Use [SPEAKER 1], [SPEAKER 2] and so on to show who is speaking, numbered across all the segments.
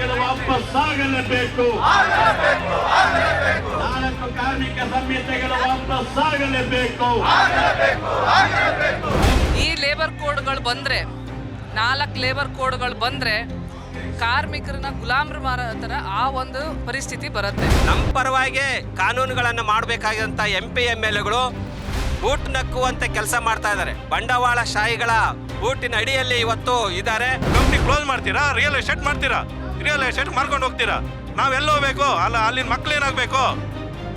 [SPEAKER 1] ಸಂಹಿತೆಗಳು ವಾಪಸ್ಸಾಗಲೇಬೇಕು ನಾಲ್ಕು ಕಾರ್ಮಿಕ ಸಂಹಿತೆಗಳು ವಾಪಸ್ಸಾಗಲೇಬೇಕು
[SPEAKER 2] ಈ ಲೇಬರ್ ಕೋಡ್ಗಳು ಬಂದರೆ ನಾಲ್ಕು ಲೇಬರ್ ಕೋಡ್ಗಳು ಬಂದರೆ ಕಾರ್ಮಿಕರನ್ನ ಗುಲಾಮರು ಮಾರೋ ಥರ ಆ ಒಂದು ಪರಿಸ್ಥಿತಿ ಬರುತ್ತೆ.
[SPEAKER 3] ನಮ್ಮ ಪರವಾಗಿ ಕಾನೂನುಗಳನ್ನು ಮಾಡಬೇಕಾಗಿರುವಂಥ ಎಂ ಪಿ ಎಂ ಎಲ್ ಎಗಳು ಬೂಟ್ ನಕ್ಕುವಂತೆ ಕೆಲಸ ಮಾಡ್ತಾ ಇದ್ದಾರೆ ಬಂಡವಾಳ ಶಾಹಿಗಳ ಬೂಟಿನ ಅಡಿಯಲ್ಲಿ ಇವತ್ತು ಇದ್ದಾರೆ.
[SPEAKER 4] ಕಂಪ್ನಿ ಕ್ಲೋಸ್ ಮಾಡ್ತೀರಾ? ರಿಯಲ್ ಎಸ್ಟೇಟ್ ಮಾಡ್ತೀರಾ? ರಿಯಲ್ ಎಸ್ಟೇಟ್ ಮಾರ್ಕೊಂಡು ಹೋಗ್ತೀರಾ? ನಾವೆಲ್ಲ ಹೋಗ್ಬೇಕು ಅಲ್ಲ ಅಲ್ಲಿನ ಮಕ್ಳು ಏನಾಗಬೇಕು?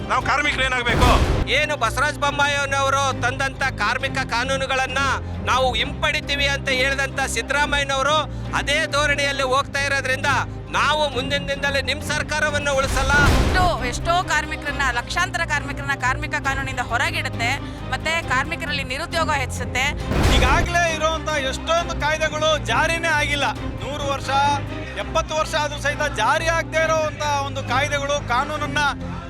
[SPEAKER 4] ನಾವು ಕಾರ್ಮಿಕರು ಏನಾಗಬೇಕು?
[SPEAKER 3] ಏನು ಬಸವರಾಜ ಬೊಮ್ಮಾಯಿಯವರು ತಂದಂತ ಕಾರ್ಮಿಕ ಕಾನೂನುಗಳನ್ನು ನಾವು ಹಿಂಪಡಿತೀವಿ ಅಂತ ಹೇಳಿದಂತ ಸಿದ್ದರಾಮಯ್ಯನವರು ಅದೇ ಧೋರಣೆಯಲ್ಲಿ ಹೋಗ್ತಾ ಇರೋದ್ರಿಂದ ನಾವು ಮುಂದಿನ ದಿನದಲ್ಲಿ ನಿಮ್ಮ ಸರ್ಕಾರವನ್ನು ಉಳಿಸಲ್ಲ.
[SPEAKER 5] ಎಷ್ಟೋ ಎಷ್ಟೋ ಕಾರ್ಮಿಕರನ್ನ ಲಕ್ಷಾಂತರ ಕಾರ್ಮಿಕರನ್ನ ಕಾರ್ಮಿಕ ಕಾನೂನಿಂದ ಹೊರಗಿಡುತ್ತೆ ಮತ್ತೆ ಕಾರ್ಮಿಕರಲ್ಲಿ ನಿರುದ್ಯೋಗ ಹೆಚ್ಚಿಸುತ್ತೆ.
[SPEAKER 6] ಈಗಾಗಲೇ ಇರುವಂತ ಎಷ್ಟೊಂದು ಕಾಯ್ದೆಗಳು ಜಾರಿನೇ ಆಗಿಲ್ಲ. ನೂರು ವರ್ಷ ಎಪ್ಪತ್ತು ವರ್ಷ ಆದರೂ ಸಹಿತ ಜಾರಿ ಆಗದೇ ಇರುವಂತ ಒಂದು ಕಾಯ್ದೆಗಳು ಕಾನೂನನ್ನ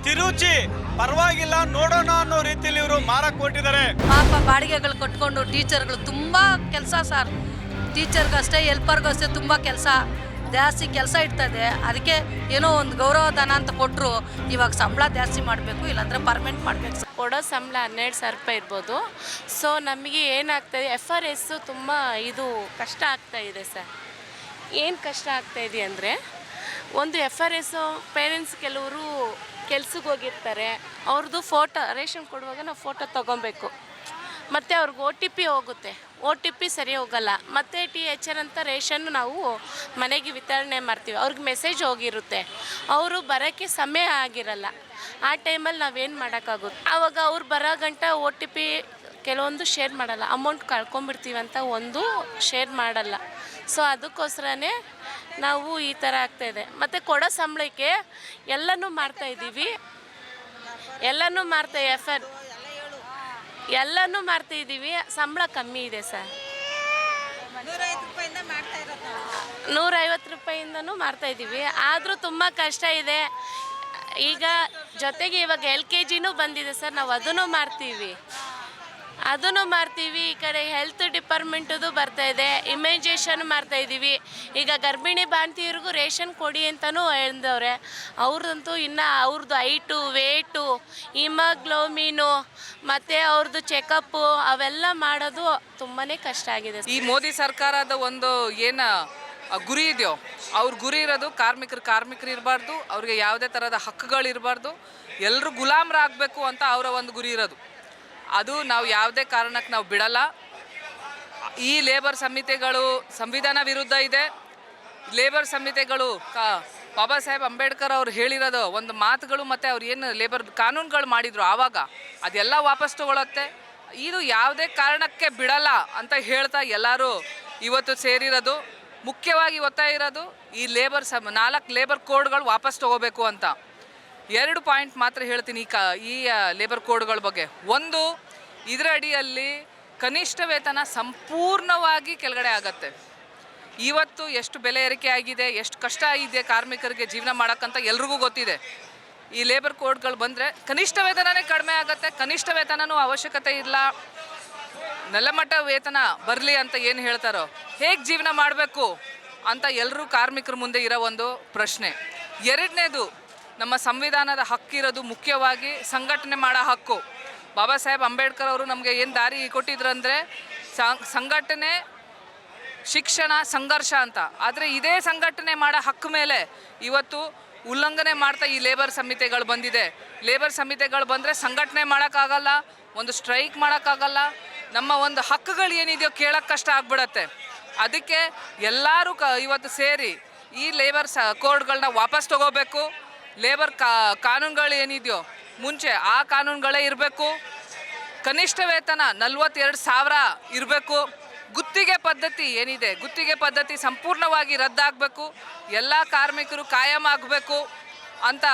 [SPEAKER 6] ತಿರುಚಿ ಪರವಾಗಿಲ್ಲ ನೋಡೋಣ ಅನ್ನೋ ರೀತಿಯಲ್ಲಿ ಇವರು ಮಾರಕ್ ಕೊಟ್ಟಿದ್ದಾರೆ.
[SPEAKER 7] ಪಾಪ ಬಾಡಿಗೆಗಳು ಕಟ್ಕೊಂಡು ಟೀಚರ್ಗಳು ತುಂಬ ಕೆಲಸ ಸರ್. ಟೀಚರ್ಗಷ್ಟೇ ಹೆಲ್ಪರ್ಗಷ್ಟೇ ತುಂಬ ಕೆಲಸ. ಜಾಸ್ತಿ ಕೆಲಸ ಇರ್ತದೆ ಅದಕ್ಕೆ ಏನೋ ಒಂದು ಗೌರವಧನ ಅಂತ ಕೊಟ್ಟರು ಇವಾಗ ಸಂಬಳ ಜಾಸ್ತಿ ಮಾಡಬೇಕು ಇಲ್ಲಾಂದ್ರೆ ಪರ್ಮೆಂಟ್ ಮಾಡಬೇಕು ಸರ್.
[SPEAKER 8] ಕೊಡೋ ಸಂಬಳ ಹನ್ನೆರಡು ಸಾವಿರ ರೂಪಾಯಿ ಇರ್ಬೋದು. ಸೊ ನಮಗೆ ಏನಾಗ್ತದೆ ಎಫ್ ಆರ್ ಎಸ್ಸು ತುಂಬ ಇದು ಕಷ್ಟ ಆಗ್ತಾ ಇದೆ ಸರ್. ಏನು ಕಷ್ಟ ಆಗ್ತಾ ಇದೆ ಅಂದರೆ ಒಂದು ಎಫ್ ಆರ್ ಎಸ್ ಪೇರೆಂಟ್ಸ್ ಕೆಲವರು ಕೆಲ್ಸಕ್ಕೆ ಹೋಗಿರ್ತಾರೆ ಅವ್ರದ್ದು ಫೋಟೋ ರೇಷನ್ ಕೊಡುವಾಗ ನಾವು ಫೋಟೋ ತೊಗೊಬೇಕು. ಮತ್ತು ಅವ್ರಿಗೆ ಒ ಟಿ ಪಿ ಹೋಗುತ್ತೆ. ಒ ಟಿ ಪಿ ಸರಿ ಹೋಗಲ್ಲ. ಮತ್ತು ಟಿ ಎಚ್ ಆರ್ ಅಂತ ರೇಷನ್ ನಾವು ಮನೆಗೆ ವಿತರಣೆ ಮಾಡ್ತೀವಿ. ಅವ್ರಿಗೆ ಮೆಸೇಜ್ ಹೋಗಿರುತ್ತೆ. ಅವರು ಬರೋಕ್ಕೆ ಸಮಯ ಆಗಿರಲ್ಲ. ಆ ಟೈಮಲ್ಲಿ ನಾವೇನು ಮಾಡೋಕ್ಕಾಗುತ್ತೆ? ಆವಾಗ ಅವ್ರು ಬರೋ ಗಂಟ ಒ ಟಿ ಪಿ ಕೆಲವೊಂದು ಶೇರ್ ಮಾಡಲ್ಲ. ಅಮೌಂಟ್ ಕಳ್ಕೊಂಬಿಡ್ತೀವಿ ಅಂತ ಒಂದು ಶೇರ್ ಮಾಡಲ್ಲ. ಸೊ ಅದಕ್ಕೋಸ್ಕರನೇ ನಾವು ಈ ಥರ ಆಗ್ತಾಯಿದೆ ಮತ್ತು ಕೊಡೋ ಸಂಬಳಕ್ಕೆ ಎಲ್ಲನೂ ಮಾಡ್ತಾಯಿದ್ದೀವಿ ಎಲ್ಲನೂ ಮಾಡ್ತಾ ಎಫ್ ಎನ್ ಎಲ್ಲನೂ ಮಾಡ್ತಾ ಇದ್ದೀವಿ. ಸಂಬಳ ಕಮ್ಮಿ ಇದೆ ಸರ್ ನೂರೈವತ್ತು ರೂಪಾಯಿಂದನೂ ಮಾಡ್ತಾ ಇದ್ದೀವಿ. ಆದರೂ ತುಂಬ ಕಷ್ಟ ಇದೆ. ಈಗ ಜೊತೆಗೆ ಇವಾಗ ಎಲ್ ಕೆ ಜಿನೂ ಬಂದಿದೆ ಸರ್ ನಾವು ಅದನ್ನು ಮಾಡ್ತೀವಿ ಅದನ್ನು ಮಾಡ್ತೀವಿ. ಈ ಕಡೆ ಹೆಲ್ತ್ ಡಿಪಾರ್ಟ್ಮೆಂಟದು ಬರ್ತಾ ಇದೆ. ಇಮೇಜೇಷನ್ ಮಾಡ್ತಾ ಇದ್ದೀವಿ ಈಗ ಗರ್ಭಿಣಿ ಬಾಂತಿಯರಿಗೂ ರೇಷನ್ ಕೊಡಿ ಅಂತಲೂ ಹೇಳಿದವ್ರೆ. ಅವ್ರದಂತೂ ಇನ್ನು ಅವ್ರದ್ದು ಹೈಟು ವೇಟು ಹಿಮಗ್ಲೋಮಿನು ಮತ್ತು ಅವ್ರದ್ದು ಚೆಕಪ್ಪು ಅವೆಲ್ಲ ಮಾಡೋದು ತುಂಬಾ ಕಷ್ಟ ಆಗಿದೆ
[SPEAKER 2] ಈ ಮೋದಿ ಸರ್ಕಾರದ ಒಂದು ಏನು ಗುರಿ ಇದೆಯೋ, ಅವ್ರ ಗುರಿ ಇರೋದು ಕಾರ್ಮಿಕರು ಕಾರ್ಮಿಕರು ಇರಬಾರ್ದು, ಅವ್ರಿಗೆ ಯಾವುದೇ ಥರದ ಹಕ್ಕುಗಳು ಇರಬಾರ್ದು ಎಲ್ಲರೂ ಗುಲಾಮರಾಗಬೇಕು ಅಂತ ಅವರ ಒಂದು ಗುರಿ ಇರೋದು. ಅದು ನಾವು ಯಾವುದೇ ಕಾರಣಕ್ಕೆ ನಾವು ಬಿಡಲ್ಲ. ಈ ಲೇಬರ್ ಸಂಹಿತೆಗಳು ಸಂವಿಧಾನ ವಿರುದ್ಧ ಇದೆ. ಲೇಬರ್ ಸಂಹಿತೆಗಳು ಬಾಬಾ ಸಾಹೇಬ್ ಅಂಬೇಡ್ಕರ್ ಅವ್ರು ಹೇಳಿರೋದು ಒಂದು ಮಾತುಗಳು ಮತ್ತು ಅವ್ರು ಏನು ಲೇಬರ್ ಕಾನೂನುಗಳು ಮಾಡಿದ್ರು ಆವಾಗ, ಅದೆಲ್ಲ ವಾಪಸ್ ತಗೊಳತ್ತೆ. ಇದು ಯಾವುದೇ ಕಾರಣಕ್ಕೆ ಬಿಡಲ್ಲ ಅಂತ ಹೇಳ್ತಾ ಎಲ್ಲರೂ ಇವತ್ತು ಸೇರಿರೋದು. ಮುಖ್ಯವಾಗಿ ಒತ್ತಾಯ ಇರೋದು ಈ ಲೇಬರ್ ಸಮ ನಾಲ್ಕು ಲೇಬರ್ ಕೋಡ್ಗಳು ವಾಪಸ್ ತಗೋಬೇಕು ಅಂತ. ಎರಡು ಪಾಯಿಂಟ್ ಮಾತ್ರ ಹೇಳ್ತೀನಿ ಈ ಕ, ಈ ಲೇಬರ್ ಕೋಡ್ಗಳ ಬಗ್ಗೆ. ಒಂದು ಇದರ ಅಡಿಯಲ್ಲಿ ಕನಿಷ್ಠ ವೇತನ ಸಂಪೂರ್ಣವಾಗಿ ಕೆಳಗಡೆ ಆಗತ್ತೆ. ಇವತ್ತು ಎಷ್ಟು ಬೆಲೆ ಏರಿಕೆ ಆಗಿದೆ, ಎಷ್ಟು ಕಷ್ಟ ಇದೆ ಕಾರ್ಮಿಕರಿಗೆ ಜೀವನ ಮಾಡೋಕ್ಕಂತ ಎಲ್ರಿಗೂ ಗೊತ್ತಿದೆ. ಈ ಲೇಬರ್ ಕೋಡ್ಗಳು ಬಂದರೆ ಕನಿಷ್ಠ ವೇತನನೇ ಕಡಿಮೆ ಆಗುತ್ತೆ, ಕನಿಷ್ಠ ವೇತನನೂ ಅವಶ್ಯಕತೆ ಇಲ್ಲ. ನೆಲಮಟ್ಟ ವೇತನ ಬರಲಿ ಅಂತ ಏನು ಹೇಳ್ತಾರೋ, ಹೇಗೆ ಜೀವನ ಮಾಡಬೇಕು ಅಂತ ಎಲ್ಲರೂ ಕಾರ್ಮಿಕರ ಮುಂದೆ ಇರೋ ಒಂದು ಪ್ರಶ್ನೆ. ಎರಡನೇದು, ನಮ್ಮ ಸಂವಿಧಾನದ ಹಕ್ಕಿರೋದು ಮುಖ್ಯವಾಗಿ ಸಂಘಟನೆ ಮಾಡೋ ಹಕ್ಕು. ಬಾಬಾ ಸಾಹೇಬ್ ಅಂಬೇಡ್ಕರ್ ಅವರು ನಮಗೆ ಏನು ದಾರಿ ಕೊಟ್ಟಿದ್ರು ಕೊಟ್ಟಿದ್ರಂದರೆ ಸಂಘಟನೆ ಶಿಕ್ಷಣ ಸಂಘರ್ಷ ಅಂತ. ಆದರೆ ಇದೇ ಸಂಘಟನೆ ಮಾಡೋ ಹಕ್ಕು ಮೇಲೆ ಇವತ್ತು ಉಲ್ಲಂಘನೆ ಮಾಡ್ತಾ ಈ ಲೇಬರ್ ಸಮಿತಿಗಳು ಬಂದಿದೆ. ಲೇಬರ್ ಸಮಿತಿಗಳು ಬಂದರೆ ಸಂಘಟನೆ ಮಾಡೋಕ್ಕಾಗಲ್ಲ, ಒಂದು ಸ್ಟ್ರೈಕ್ ಮಾಡೋಕ್ಕಾಗಲ್ಲ. ನಮ್ಮ ಒಂದು ಹಕ್ಕುಗಳು ಏನಿದೆಯೋ ಕೇಳೋಕ್ಕೆ ಕಷ್ಟ ಆಗ್ಬಿಡತ್ತೆ. ಅದಕ್ಕೆ ಎಲ್ಲರೂ ಕ ಇವತ್ತು ಸೇರಿ ಈ ಲೇಬರ್ ಸ ಕೋಡ್ಗಳನ್ನ ವಾಪಸ್ ತಗೋಬೇಕು. ಲೇಬರ್ ಕಾನೂನುಗಳು ಏನಿದೆಯೋ ಮುಂಚೆ ಆ ಕಾನೂನುಗಳೇ ಇರಬೇಕು. ಕನಿಷ್ಠ ವೇತನ ನಲ್ವತ್ತೆರಡು ಸಾವಿರ ಇರಬೇಕು. ಗುತ್ತಿಗೆ ಪದ್ಧತಿ ಏನಿದೆ? ಗುತ್ತಿಗೆ ಪದ್ಧತಿ ಸಂಪೂರ್ಣವಾಗಿ ರದ್ದಾಗಬೇಕು. ಎಲ್ಲ ಕಾರ್ಮಿಕರು ಕಾಯಂ ಆಗಬೇಕು ಅಂತ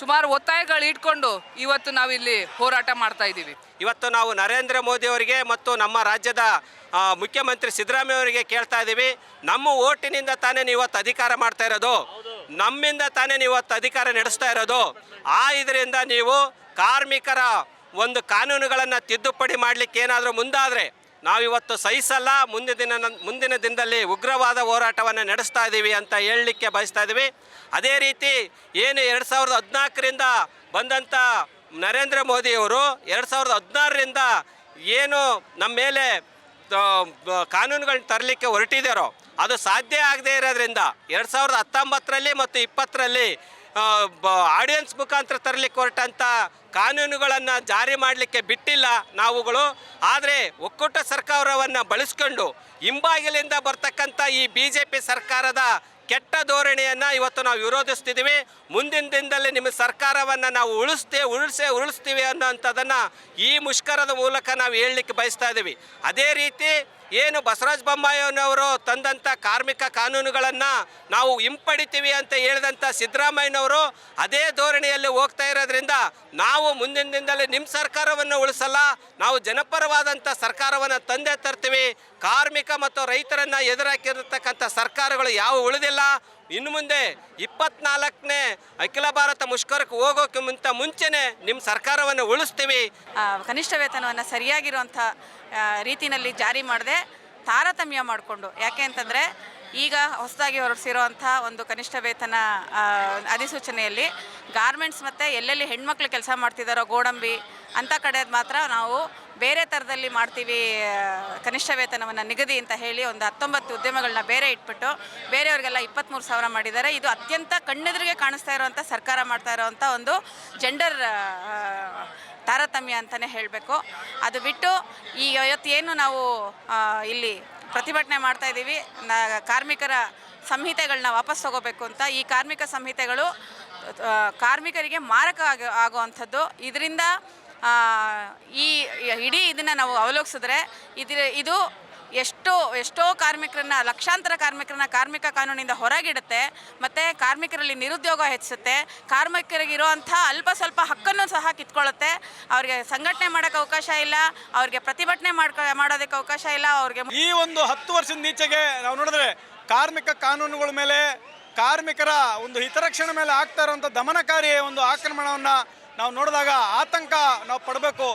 [SPEAKER 2] ಸುಮಾರು ಒತ್ತಾಯಗಳು ಇಟ್ಕೊಂಡು ಇವತ್ತು ನಾವಿಲ್ಲಿ ಹೋರಾಟ ಮಾಡ್ತಾ ಇದ್ದೀವಿ.
[SPEAKER 3] ಇವತ್ತು ನಾವು ನರೇಂದ್ರ ಮೋದಿ ಅವರಿಗೆ ಮತ್ತು ನಮ್ಮ ರಾಜ್ಯದ ಮುಖ್ಯಮಂತ್ರಿ ಸಿದ್ದರಾಮಯ್ಯ ಅವರಿಗೆ ಕೇಳ್ತಾ ಇದ್ದೀವಿ. ನಮ್ಮ ಓಟಿನಿಂದ ತಾನೇ ನೀವು ಇವತ್ತು ಅಧಿಕಾರ ಮಾಡ್ತಾ ಇರೋದು. ನಮ್ಮಿಂದ ತಾನೇ ನೀವು ಇವತ್ತು ಅಧಿಕಾರ ನಡೆಸ್ತಾ ಇರೋದು. ಆ ಇದರಿಂದ ನೀವು ಕಾರ್ಮಿಕರ ಒಂದು ಕಾನೂನುಗಳನ್ನು ತಿದ್ದುಪಡಿ ಮಾಡಲಿಕ್ಕೆ ಏನಾದರೂ ಮುಂದಾದರೆ ನಾವಿವತ್ತು ಸಹಿಸಲ್ಲ. ಮುಂದಿನ ದಿನ ಮುಂದಿನ ದಿನದಲ್ಲಿ ಉಗ್ರವಾದ ಹೋರಾಟವನ್ನು ನಡೆಸ್ತಾ ಇದ್ದೀವಿ ಅಂತ ಹೇಳಲಿಕ್ಕೆ ಬಯಸ್ತಾ ಇದ್ದೀವಿ ಅದೇ ರೀತಿ ಏನು ಎರಡು ಸಾವಿರದ ಹದಿನಾಲ್ಕರಿಂದ ಬಂದಂಥ ನರೇಂದ್ರ ಮೋದಿಯವರು ಎರಡು ಸಾವಿರದ ಹದಿನಾರರಿಂದ ಏನು ನಮ್ಮ ಮೇಲೆ ಕಾನೂನುಗಳನ್ನ ತರಲಿಕ್ಕೆ ಹೊರಟಿದ್ದಾರೋ ಅದು ಸಾಧ್ಯ ಆಗದೇ ಇರೋದ್ರಿಂದ ಎರಡು ಸಾವಿರದ ಹತ್ತೊಂಬತ್ತರಲ್ಲಿ ಮತ್ತು ಇಪ್ಪತ್ತರಲ್ಲಿ ಆಡಿಯನ್ಸ್ ಮುಖಾಂತರ ತರಲಿಕ್ಕೆ ಹೊರಟಂಥ ಕಾನೂನುಗಳನ್ನು ಜಾರಿ ಮಾಡಲಿಕ್ಕೆ ಬಿಟ್ಟಿಲ್ಲ ನಾವುಗಳು. ಆದರೆ ಒಕ್ಕೂಟ ಸರ್ಕಾರವನ್ನು ಬಳಸ್ಕೊಂಡು ಹಿಂಬಾಗಿಲಿಂದ ಬರ್ತಕ್ಕಂಥ ಈ ಬಿ ಜೆ ಪಿ ಸರ್ಕಾರದ ಕೆಟ್ಟ ಧೋರಣೆಯನ್ನು ಇವತ್ತು ನಾವು ವಿರೋಧಿಸ್ತಿದ್ದೀವಿ ಮುಂದಿನ ದಿನದಲ್ಲಿ ನಿಮ್ಮ ಸರ್ಕಾರವನ್ನು ನಾವು ಉಳಿಸ್ತೇ, ಉಳಿಸೇ, ಉಳಿಸ್ತೀವಿ ಅನ್ನೋಂಥದ್ದನ್ನು ಈ ಮುಷ್ಕರದ ಮೂಲಕ ನಾವು ಹೇಳಲಿಕ್ಕೆ ಬಯಸ್ತಾ ಇದ್ದೀವಿ ಅದೇ ರೀತಿ ಏನು ಬಸವರಾಜ ಬೊಮ್ಮಾಯಿಯವರು ತಂದಂಥ ಕಾರ್ಮಿಕ ಕಾನೂನುಗಳನ್ನು ನಾವು ಹಿಂಪಡಿತೀವಿ ಅಂತ ಹೇಳಿದಂಥ ಸಿದ್ದರಾಮಯ್ಯನವರು ಅದೇ ಧೋರಣೆಯಲ್ಲಿ ಹೋಗ್ತಾ ಇರೋದ್ರಿಂದ ನಾವು ಮುಂದಿನ ದಿನದಲ್ಲಿ ನಿಮ್ಮ ಸರ್ಕಾರವನ್ನು ಉಳಿಸಲ್ಲ, ನಾವು ಜನಪರವಾದಂಥ ಸರ್ಕಾರವನ್ನು ತಂದೆ ತರ್ತೀವಿ. ಕಾರ್ಮಿಕ ಮತ್ತು ರೈತರನ್ನು ಎದುರಾಕಿರತಕ್ಕಂಥ ಸರ್ಕಾರಗಳು ಯಾವ ಉಳಿದಿಲ್ಲ. ಇನ್ನು ಮುಂದೆ ಇಪ್ಪತ್ನಾಲ್ಕನೇ ಅಖಿಲ ಭಾರತ ಮುಷ್ಕರಕ್ಕೆ ಹೋಗೋಕೆ ಮುಂತ ಮುಂಚೆನೆ ನಿಮ್ಮ ಸರ್ಕಾರವನ್ನು ಉಳಿಸ್ತೀವಿ.
[SPEAKER 5] ಕನಿಷ್ಠ ವೇತನವನ್ನು ಸರಿಯಾಗಿರುವಂಥ ರೀತಿಯಲ್ಲಿ ಜಾರಿ ಮಾಡದೆ ತಾರತಮ್ಯ ಮಾಡಿಕೊಂಡು, ಯಾಕೆ ಅಂತಂದರೆ ಈಗ ಹೊಸದಾಗಿ ಹೊರಡಿಸಿರುವಂಥ ಒಂದು ಕನಿಷ್ಠ ವೇತನ ಅಧಿಸೂಚನೆಯಲ್ಲಿ ಗಾರ್ಮೆಂಟ್ಸ್ ಮತ್ತು ಎಲ್ಲೆಲ್ಲಿ ಹೆಣ್ಮಕ್ಳು ಕೆಲಸ ಮಾಡ್ತಿದ್ದಾರೋ ಗೋಡಂಬಿ ಅಂಥ ಕಡೆ ಮಾತ್ರ ನಾವು ಬೇರೆ ಥರದಲ್ಲಿ ಮಾಡ್ತೀವಿ ಕನಿಷ್ಠ ವೇತನವನ್ನು ನಿಗದಿ ಅಂತ ಹೇಳಿ ಒಂದು ಹತ್ತೊಂಬತ್ತು ಉದ್ಯಮಗಳನ್ನ ಬೇರೆ ಇಟ್ಬಿಟ್ಟು ಬೇರೆಯವ್ರಿಗೆಲ್ಲ ಇಪ್ಪತ್ತ್ಮೂರು ಸಾವಿರ ಮಾಡಿದ್ದಾರೆ. ಇದು ಅತ್ಯಂತ ಕಣ್ಣೆದುರಿಗೆ ಕಾಣಿಸ್ತಾ ಇರುವಂಥ ಸರ್ಕಾರ ಮಾಡ್ತಾ ಇರೋವಂಥ ಒಂದು ಜೆಂಡರ್ ತಾರತಮ್ಯ ಅಂತಲೇ ಹೇಳಬೇಕು. ಅದು ಬಿಟ್ಟು ಈ ಏನು ನಾವು ಇಲ್ಲಿ ಪ್ರತಿಭಟನೆ ಮಾಡ್ತಾ ಇದ್ದೀವಿ. ಕಾರ್ಮಿಕರ ಸಂಹಿತೆಗಳನ್ನ ವಾಪಸ್ ತಗೋಬೇಕು ಅಂತ. ಈ ಕಾರ್ಮಿಕ ಸಂಹಿತೆಗಳು ಕಾರ್ಮಿಕರಿಗೆ ಮಾರಕ ಆಗೋ, ಆಗುವಂಥದ್ದು. ಇದರಿಂದ ಈ ಇಡೀ ಇದನ್ನು ನಾವು ಅವಲೋಕಿಸಿದ್ರೆ ಇದಿ ಇದು ಎಷ್ಟೋ ಎಷ್ಟೋ ಕಾರ್ಮಿಕರನ್ನ, ಲಕ್ಷಾಂತರ ಕಾರ್ಮಿಕರನ್ನ ಕಾರ್ಮಿಕ ಕಾನೂನಿಂದ ಹೊರಗಿಡುತ್ತೆ, ಮತ್ತು ಕಾರ್ಮಿಕರಲ್ಲಿ ನಿರುದ್ಯೋಗ ಹೆಚ್ಚಿಸುತ್ತೆ, ಕಾರ್ಮಿಕರಿಗಿರುವಂಥ ಅಲ್ಪ ಸ್ವಲ್ಪ ಹಕ್ಕನ್ನು ಸಹ ಕಿತ್ಕೊಳ್ಳುತ್ತೆ. ಅವರಿಗೆ ಸಂಘಟನೆ ಮಾಡೋಕ್ಕೆ ಅವಕಾಶ ಇಲ್ಲ, ಅವ್ರಿಗೆ ಪ್ರತಿಭಟನೆ ಮಾಡ್ಕ, ಮಾಡೋದಕ್ಕೆ ಅವಕಾಶ ಇಲ್ಲ, ಅವ್ರಿಗೆ
[SPEAKER 6] ಈ ಒಂದು ಹತ್ತು ವರ್ಷದ ನೀಚೆಗೆ ನಾವು ನೋಡಿದ್ರೆ ಕಾರ್ಮಿಕ ಕಾನೂನುಗಳ ಮೇಲೆ, ಕಾರ್ಮಿಕರ ಒಂದು ಹಿತರಕ್ಷಣೆ ಮೇಲೆ ಆಗ್ತಾ ಇರುವಂಥ ದಮನಕಾರಿ ಒಂದು ಆಕ್ರಮಣವನ್ನು ನಾವು ನೋಡಿದಾಗ ಆತಂಕ ನಾವು ಪಡಬೇಕು.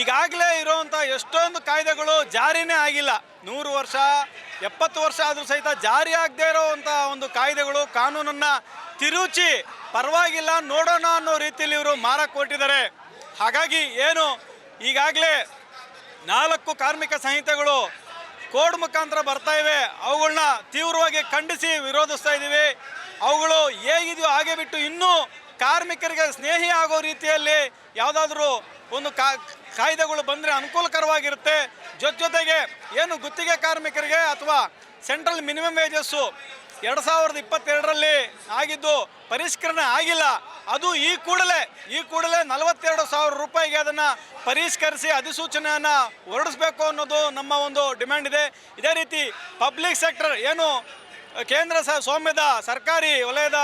[SPEAKER 6] ಈಗಾಗಲೇ ಇರೋವಂಥ ಎಷ್ಟೊಂದು ಕಾಯ್ದೆಗಳು ಜಾರಿನೇ ಆಗಿಲ್ಲ. ನೂರು ವರ್ಷ, ಎಪ್ಪತ್ತು ವರ್ಷ ಆದರೂ ಸಹಿತ ಜಾರಿ ಆಗದೇ ಇರೋವಂಥ ಒಂದು ಕಾಯ್ದೆಗಳು, ಕಾನೂನನ್ನು ತಿರುಚಿ ಪರವಾಗಿಲ್ಲ ನೋಡೋಣ ಅನ್ನೋ ರೀತಿಯಲ್ಲಿ ಇವರು ಮಾರಕ್ಕೆ ಕೊಟ್ಟಿದ್ದಾರೆ. ಹಾಗಾಗಿ ಏನು, ಈಗಾಗಲೇ ನಾಲ್ಕು ಕಾರ್ಮಿಕ ಸಂಹಿತೆಗಳು ಕೋಡ್ ಮುಖಾಂತರ ಬರ್ತಾ ಇವೆ. ಅವುಗಳನ್ನ ತೀವ್ರವಾಗಿ ಖಂಡಿಸಿ ವಿರೋಧಿಸ್ತಾ ಇದ್ದೀವಿ. ಅವುಗಳು ಹೇಗಿದೆಯೋ ಹಾಗೆ ಬಿಟ್ಟು ಇನ್ನೂ ಕಾರ್ಮಿಕರಿಗೆ ಸ್ನೇಹಿ ಆಗೋ ರೀತಿಯಲ್ಲಿ ಯಾವುದಾದ್ರೂ ಒಂದು ಕಾ, ಕಾಯ್ದೆಗಳು ಬಂದರೆ ಅನುಕೂಲಕರವಾಗಿರುತ್ತೆ. ಜೊತೆ ಜೊತೆಗೆ ಏನು ಗುತ್ತಿಗೆ ಕಾರ್ಮಿಕರಿಗೆ ಅಥವಾ ಸೆಂಟ್ರಲ್ ಮಿನಿಮಮ್ ವೇಜಸ್ಸು ಎರಡು ಸಾವಿರದ ಇಪ್ಪತ್ತೆರಡರಲ್ಲಿ ಆಗಿದ್ದು ಪರಿಷ್ಕರಣೆ ಆಗಿಲ್ಲ. ಅದು ಈ ಕೂಡಲೇ ಈ ಕೂಡಲೇ ನಲವತ್ತೆರಡು ಸಾವಿರ ರೂಪಾಯಿಗೆ ಅದನ್ನು ಪರಿಷ್ಕರಿಸಿ ಅಧಿಸೂಚನೆಯನ್ನು ಹೊರಡಿಸ್ಬೇಕು ಅನ್ನೋದು ನಮ್ಮ ಒಂದು ಡಿಮ್ಯಾಂಡ್ ಇದೆ. ಇದೇ ರೀತಿ ಪಬ್ಲಿಕ್ ಸೆಕ್ಟರ್ ಏನು ಕೇಂದ್ರ ಸೌಮ್ಯದ ಸರ್ಕಾರಿ ವಲಯದ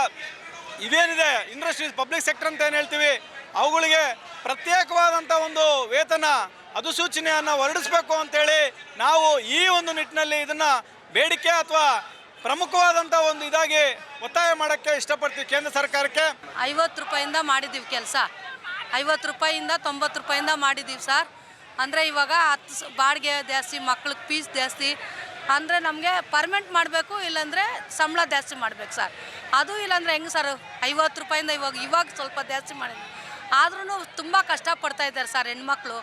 [SPEAKER 6] ಇವೇನಿದೆ ಇಂಡಸ್ಟ್ರೀಸ್ ಪಬ್ಲಿಕ್ ಸೆಕ್ಟರ್ ಅಂತ ಏನು ಹೇಳ್ತೀವಿ? ಅವುಗಳಿಗೆ ಪ್ರತ್ಯೇಕವಾದಂಥ ಒಂದು ವೇತನ ಅಧಿಸೂಚನೆಯನ್ನು ಹೊರಡಿಸ್ಬೇಕು ಅಂತೇಳಿ ನಾವು ಈ ಒಂದು ನಿಟ್ಟಿನಲ್ಲಿ ಇದನ್ನು ಬೇಡಿಕೆ ಅಥವಾ ಪ್ರಮುಖವಾದಂಥ ಒಂದು ಇದಾಗಿ ಒತ್ತಾಯ ಮಾಡೋಕ್ಕೆ ಇಷ್ಟಪಡ್ತೀವಿ ಕೇಂದ್ರ ಸರ್ಕಾರಕ್ಕೆ.
[SPEAKER 7] ಐವತ್ತು ರೂಪಾಯಿಂದ ಮಾಡಿದ್ದೀವಿ ಕೆಲಸ. ಐವತ್ತು ರೂಪಾಯಿಂದ ತೊಂಬತ್ತು ರೂಪಾಯಿಂದ ಮಾಡಿದ್ದೀವಿ ಸರ್. ಅಂದರೆ ಇವಾಗ ಹತ್ತು ಬಾಡಿಗೆ ಜಾಸ್ತಿ, ಮಕ್ಳಿಗೆ ಫೀಸ್ ಜಾಸ್ತಿ ಅಂದರೆ ನಮಗೆ ಪರ್ಮೆಂಟ್ ಮಾಡಬೇಕು, ಇಲ್ಲಾಂದರೆ ಸಂಬಳ ಜಾಸ್ತಿ ಮಾಡಬೇಕು ಸರ್. ಅದು ಇಲ್ಲಾಂದರೆ ಹೆಂಗೆ ಸರ್? ಐವತ್ತು ರೂಪಾಯಿಂದ ಇವಾಗ ಇವಾಗ ಸ್ವಲ್ಪ ಜಾಸ್ತಿ ಮಾಡಿದ್ವಿ. ಆದ್ರೂ ತುಂಬ ಕಷ್ಟಪಡ್ತಾ ಇದ್ದಾರೆ ಸರ್ ಹೆಣ್ಮಕ್ಳು.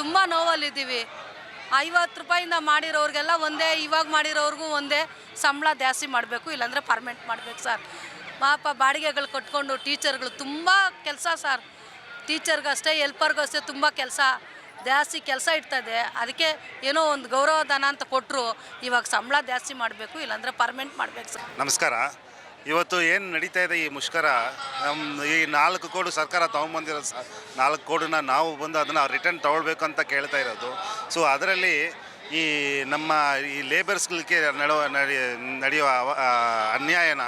[SPEAKER 7] ತುಂಬ ನೋವಲ್ಲಿದ್ದೀವಿ. ಐವತ್ತು ರೂಪಾಯಿಂದ ಮಾಡಿರೋರಿಗೆಲ್ಲ ಒಂದೇ, ಇವಾಗ ಮಾಡಿರೋರ್ಗೂ ಒಂದೇ ಸಂಬಳ ಜಾಸ್ತಿ ಮಾಡಬೇಕು, ಇಲ್ಲಾಂದರೆ ಪರ್ಮೆಂಟ್ ಮಾಡಬೇಕು ಸರ್. ಪಾಪ ಬಾಡಿಗೆಗಳು ಕೊಟ್ಕೊಂಡು ಟೀಚರ್ಗಳು ತುಂಬ ಕೆಲಸ ಸರ್. ಟೀಚರ್ಗಷ್ಟೇ ಎಲ್ಪರ್ಗಷ್ಟೇ ತುಂಬ ಕೆಲಸ. ಜಾಸ್ತಿ ಕೆಲಸ ಇರ್ತದೆ, ಅದಕ್ಕೆ ಏನೋ ಒಂದು ಗೌರವಧನ ಅಂತ ಕೊಟ್ಟರು ಇವಾಗ ಸಂಬಳ ಜಾಸ್ತಿ ಮಾಡಬೇಕು, ಇಲ್ಲಾಂದರೆ ಪರ್ಮೆಂಟ್ ಮಾಡಬೇಕು ಸರ್.
[SPEAKER 9] ನಮಸ್ಕಾರ. ಇವತ್ತು ಏನು ನಡೀತಾ ಇದೆ ಈ ಮುಷ್ಕರ? ನಮ್ಮ ಈ ನಾಲ್ಕು ಕೋಡು ಸರ್ಕಾರ ತೊಗೊಂಬಂದಿರೋ ಸ ನಾಲ್ಕು ಕೋಡನ್ನ ನಾವು ಬಂದು ಅದನ್ನು ರಿಟರ್ನ್ ತೊಗೊಳ್ಬೇಕು ಅಂತ ಕೇಳ್ತಾ ಇರೋದು. ಸೊ ಅದರಲ್ಲಿ ಈ ನಮ್ಮ ಈ ಲೇಬರ್ಸ್ಗಳಿಗೆ ನಡಿ ನಡೆಯುವ ಅನ್ಯಾಯನ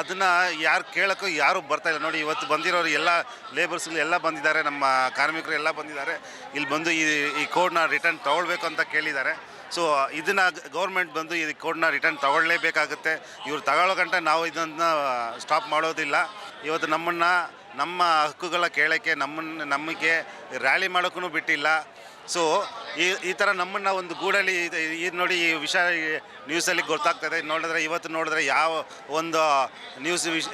[SPEAKER 9] ಅದನ್ನು ಯಾರು ಕೇಳೋಕ್ಕೂ ಯಾರು ಬರ್ತಾ ಇಲ್ಲ. ನೋಡಿ, ಇವತ್ತು ಬಂದಿರೋರು ಎಲ್ಲ ಲೇಬರ್ಸ್ಗಳು ಎಲ್ಲ ಬಂದಿದ್ದಾರೆ. ನಮ್ಮ ಕಾರ್ಮಿಕರು ಎಲ್ಲ ಬಂದಿದ್ದಾರೆ. ಇಲ್ಲಿ ಬಂದು ಈ ಈ ಕೋಡ್ನ ರಿಟರ್ನ್ ತೊಗೊಳ್ಬೇಕು ಅಂತ ಕೇಳಿದ್ದಾರೆ. ಸೊ ಇದನ್ನು ಗೌರ್ಮೆಂಟ್ ಬಂದು ಈ ಕೋಡ್ನ ರಿಟರ್ನ್ ತಗೊಳ್ಳೇಬೇಕಾಗುತ್ತೆ. ಇವ್ರು ತಗೊಳ್ಳೋ ಗಂಟ ನಾವು ಇದನ್ನು ಸ್ಟಾಪ್ ಮಾಡೋದಿಲ್ಲ. ಇವತ್ತು ನಮ್ಮನ್ನು, ನಮ್ಮ ಹಕ್ಕುಗಳ ಕೇಳೋಕ್ಕೆ, ನಮ್ಮನ್ನು, ನಮಗೆ ರ್ಯಾಲಿ ಮಾಡೋಕ್ಕೂ ಬಿಟ್ಟಿಲ್ಲ. ಸೊ ಈ ಈ ಥರ ನಮ್ಮನ್ನು ಒಂದು ಗೂಡಲ್ಲಿ ಇದು ನೋಡಿ ಈ ವಿಷಯ ನ್ಯೂಸಲ್ಲಿ ಗೊತ್ತಾಗ್ತದೆ. ನೋಡಿದ್ರೆ ಇವತ್ತು ನೋಡಿದ್ರೆ ಯಾವ ಒಂದು ನ್ಯೂಸ್ ವಿಷ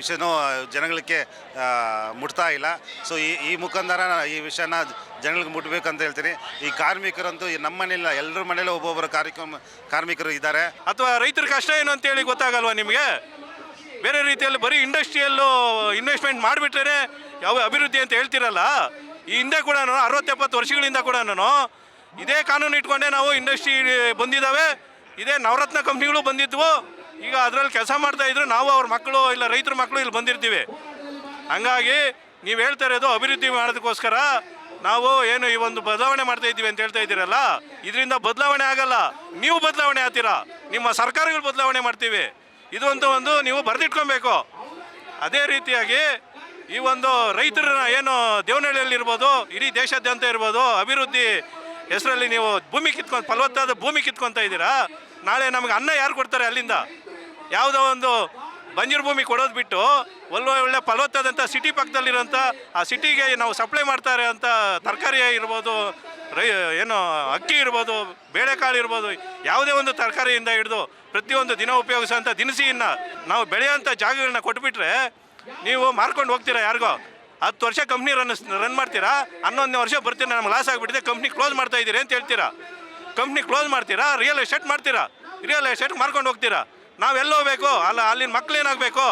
[SPEAKER 9] ವಿಷಯನೂ ಜನಗಳಿಗೆ ಮುಟ್ತಾ ಇಲ್ಲ. ಸೊ ಈ ಈ ಮುಖಾಂತರ ಈ ವಿಷಯನ ಜನಗಳಿಗೆ ಮುಟ್ಬೇಕಂತ ಹೇಳ್ತೀನಿ. ಈ ಕಾರ್ಮಿಕರಂತೂ ಈ ನಮ್ಮ ಮನೆಯಲ್ಲ, ಎಲ್ಲರ ಮನೇಲಿ ಒಬ್ಬೊಬ್ಬರು ಕಾರ್ಯಕ್ರಮ, ಕಾರ್ಮಿಕರು ಇದ್ದಾರೆ.
[SPEAKER 4] ಅಥವಾ ರೈತರ ಕಷ್ಟ ಏನು ಅಂತೇಳಿ ಗೊತ್ತಾಗಲ್ವಾ ನಿಮಗೆ? ಬೇರೆ ರೀತಿಯಲ್ಲಿ ಬರೀ ಇಂಡಸ್ಟ್ರಿಯಲ್ಲೂ ಇನ್ವೆಸ್ಟ್ಮೆಂಟ್ ಮಾಡಿಬಿಟ್ರೆ ಯಾವ ಅಭಿವೃದ್ಧಿ ಅಂತ ಹೇಳ್ತಿರಲ್ಲ. ಈ ಹಿಂದೆ ಕೂಡ ಅರವತ್ತೆಪ್ಪತ್ತು ವರ್ಷಗಳಿಂದ ಕೂಡ ನಾನು ಇದೇ ಕಾನೂನು ಇಟ್ಕೊಂಡೆ ನಾವು ಇಂಡಸ್ಟ್ರಿ ಬಂದಿದ್ದಾವೆ ಇದೇ ನವರತ್ನ ಕಂಪ್ನಿಗಳು ಬಂದಿದ್ವು. ಈಗ ಅದರಲ್ಲಿ ಕೆಲಸ ಮಾಡ್ತಾ ಇದ್ರು. ನಾವು ಅವ್ರ ಮಕ್ಕಳು ಇಲ್ಲ ರೈತರ ಮಕ್ಕಳು ಇಲ್ಲಿ ಬಂದಿರ್ತೀವಿ. ಹಂಗಾಗಿ ನೀವು ಹೇಳ್ತಾ ಇರೋದು ಅಭಿವೃದ್ಧಿ ಮಾಡೋದಕ್ಕೋಸ್ಕರ ನಾವು ಏನು ಈ ಒಂದು ಬದಲಾವಣೆ ಮಾಡ್ತಾ ಇದ್ದೀವಿ ಅಂತ ಹೇಳ್ತಾ ಇದ್ದೀರಲ್ಲ, ಇದರಿಂದ ಬದಲಾವಣೆ ಆಗಲ್ಲ. ನೀವು ಬದಲಾವಣೆ ಆಗ್ತೀರಾ? ನಿಮ್ಮ ಸರ್ಕಾರಗಳು ಬದಲಾವಣೆ ಮಾಡ್ತೀವಿ. ಇದು ಅಂತ ಒಂದು ನೀವು ಬರೆದಿಟ್ಕೊಬೇಕು. ಅದೇ ರೀತಿಯಾಗಿ ಈ ಒಂದು ರೈತರನ್ನ ಏನು ದೇವನಹಳ್ಳಿಯಲ್ಲಿ ಇರ್ಬೋದು ಇಡೀ ದೇಶಾದ್ಯಂತ ಇರ್ಬೋದು, ಅಭಿವೃದ್ಧಿ ಹೆಸರಲ್ಲಿ ನೀವು ಭೂಮಿ ಕಿತ್ಕೊಂಡು, ಫಲವತ್ತಾದ ಭೂಮಿ ಕಿತ್ಕೊತಾ ಇದ್ದೀರಾ? ನಾಳೆ ನಮಗೆ ಅನ್ನ ಯಾರು ಕೊಡ್ತಾರೆ ಅಲ್ಲಿಂದ? ಯಾವುದೋ ಒಂದು ಬಂಜರು ಭೂಮಿ ಕೊಡೋದು ಬಿಟ್ಟು, ಒಳ್ಳೆ ಒಳ್ಳೆ ಫಲವತ್ತಾದಂಥ ಸಿಟಿ ಪಕ್ಕದಲ್ಲಿರೋಂಥ ಆ ಸಿಟಿಗೆ ನಾವು ಸಪ್ಲೈ ಮಾಡ್ತಾರೆ ಅಂತ ತರಕಾರಿ ಇರ್ಬೋದು, ರೈ, ಏನು ಅಕ್ಕಿ ಇರ್ಬೋದು, ಬೇಳೆಕಾಳು ಇರ್ಬೋದು, ಯಾವುದೇ ಒಂದು ತರಕಾರಿಯಿಂದ ಹಿಡಿದು ಪ್ರತಿಯೊಂದು ದಿನ ಉಪಯೋಗಿಸೋಂಥ ದಿನಸಿಯನ್ನು ನಾವು ಬೆಳೆಯೋಂಥ ಜಾಗಗಳನ್ನ ಕೊಟ್ಬಿಟ್ರೆ ನೀವು ಮಾರ್ಕೊಂಡು ಹೋಗ್ತೀರಾ ಯಾರಿಗೋ? ಹತ್ತು ವರ್ಷ ಕಂಪ್ನಿ ರನ್ ರನ್ ಮಾಡ್ತೀರಾ? ಹನ್ನೊಂದನೇ ವರ್ಷ ಬರ್ತೀರಾ ನಮ್ಗೆ ಲಾಸ್ ಆಗಿಬಿಟ್ಟಿದೆ ಕಂಪ್ನಿ ಕ್ಲೋಸ್ ಮಾಡ್ತಾ ಇದ್ದೀರಿ ಅಂತ ಹೇಳ್ತೀರಾ? ಕಂಪ್ನಿ ಕ್ಲೋಸ್ ಮಾಡ್ತೀರಾ? ರಿಯಲ್ ಎಸ್ಟೇಟ್ ಮಾಡ್ತೀರಾ? ರಿಯಲ್ ಎಸ್ಟೇಟ್ ಮಾರ್ಕೊಂಡು ಹೋಗ್ತೀರಾ? ನಾವು ಎಲ್ಲ ಹೋಗ್ಬೇಕು? ಅಲ್ಲ, ಅಲ್ಲಿನ ಮಕ್ಳು ಏನಾಗಬೇಕು?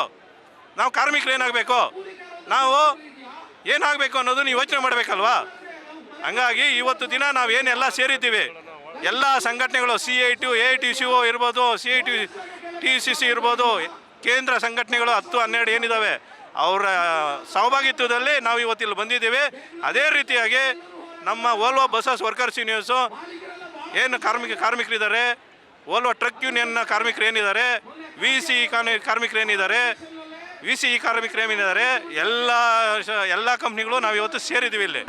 [SPEAKER 4] ನಾವು ಕಾರ್ಮಿಕರು ಏನಾಗಬೇಕು? ನಾವು ಏನಾಗಬೇಕು ಅನ್ನೋದು ನೀವು ಯೋಚನೆ ಮಾಡಬೇಕಲ್ವಾ? ಹಂಗಾಗಿ ಇವತ್ತು ದಿನ ನಾವು ಏನೆಲ್ಲ ಸೇರಿದ್ದೀವಿ? ಎಲ್ಲ ಸಂಘಟನೆಗಳು C I T A T C O ಇರ್ಬೋದು C I T T C C ಇರ್ಬೋದು ಕೇಂದ್ರ ಸಂಘಟನೆಗಳು ಹತ್ತು ಹನ್ನೆರಡು ಏನಿದ್ದಾವೆ ಅವರ ಸಹಭಾಗಿತ್ವದಲ್ಲಿ ನಾವು ಇವತ್ತಿಲ್ಲಿ ಬಂದಿದ್ದೀವಿ. ಅದೇ ರೀತಿಯಾಗಿ ನಮ್ಮ ಓಲ್ವಾ ಬಸಸ್ ವರ್ಕರ್ಸ್ ಯೂನಿಯನ್ಸು ಏನು ಕಾರ್ಮಿಕ, ಕಾರ್ಮಿಕರಿದ್ದಾರೆ ಓಲ್ವಾ ಟ್ರಕ್ ಯೂನಿಯನ್ನ ಕಾರ್ಮಿಕರು ಏನಿದ್ದಾರೆ ವಿ ಸಿ ಕಾರ್ಮಿಕರು ಏನಿದ್ದಾರೆ ವಿ ಸಿ ಕಾರ್ಮಿಕರು ಏನಿದ್ದಾರೆ, ಎಲ್ಲ ಎಲ್ಲ ಕಂಪ್ನಿಗಳು ನಾವು ಇವತ್ತು ಸೇರಿದ್ದೀವಿ ಇಲ್ಲಿ.